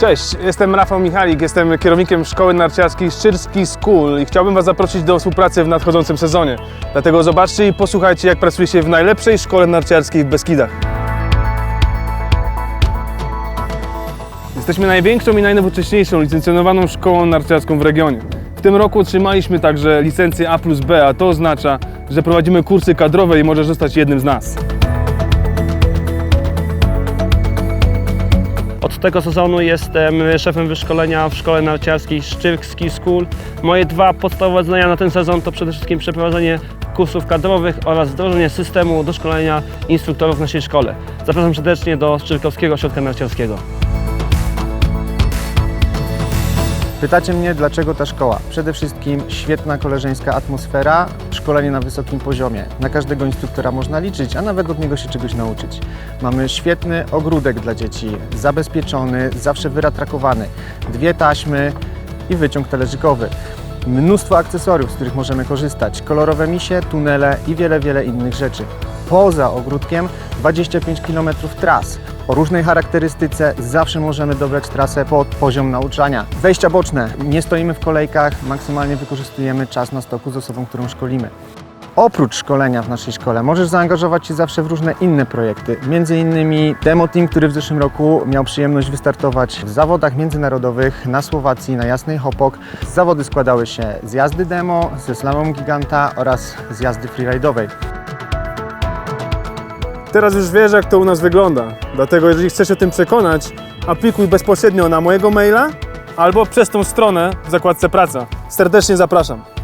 Cześć, jestem Rafał Michalik, jestem kierownikiem szkoły narciarskiej Szczyrski School i chciałbym Was zaprosić do współpracy w nadchodzącym sezonie. Dlatego zobaczcie i posłuchajcie, jak pracuje się w najlepszej szkole narciarskiej w Beskidach. Jesteśmy największą i najnowocześniejszą licencjonowaną szkołą narciarską w regionie. W tym roku otrzymaliśmy także licencję A plus B, a to oznacza, że prowadzimy kursy kadrowe i możesz zostać jednym z nas. Tego sezonu jestem szefem wyszkolenia w szkole narciarskiej Szczyrski School. Moje dwa podstawowe zadania na ten sezon to przede wszystkim przeprowadzenie kursów kadrowych oraz wdrożenie systemu do szkolenia instruktorów w naszej szkole. Zapraszam serdecznie do Szczyrkowskiego Ośrodka Narciarskiego. Pytacie mnie, dlaczego ta szkoła? Przede wszystkim świetna koleżeńska atmosfera, szkolenie na wysokim poziomie. Na każdego instruktora można liczyć, a nawet od niego się czegoś nauczyć. Mamy świetny ogródek dla dzieci, zabezpieczony, zawsze wyratrakowany. Dwie taśmy i wyciąg talerzykowy. Mnóstwo akcesoriów, z których możemy korzystać. Kolorowe misie, tunele i wiele, wiele innych rzeczy. Poza ogródkiem 25 km tras. O różnej charakterystyce zawsze możemy dobrać trasę pod poziom nauczania. Wejścia boczne. Nie stoimy w kolejkach, maksymalnie wykorzystujemy czas na stoku z osobą, którą szkolimy. Oprócz szkolenia w naszej szkole możesz zaangażować się zawsze w różne inne projekty. Między innymi Demo Team, który w zeszłym roku miał przyjemność wystartować w zawodach międzynarodowych na Słowacji, na Jasnej Hopok. Zawody składały się z jazdy demo, ze slalomu giganta oraz z jazdy freeride'owej. Teraz już wiesz, jak to u nas wygląda. Dlatego, jeżeli chcesz się tym przekonać, aplikuj bezpośrednio na mojego maila albo przez tą stronę w zakładce Praca. Serdecznie zapraszam.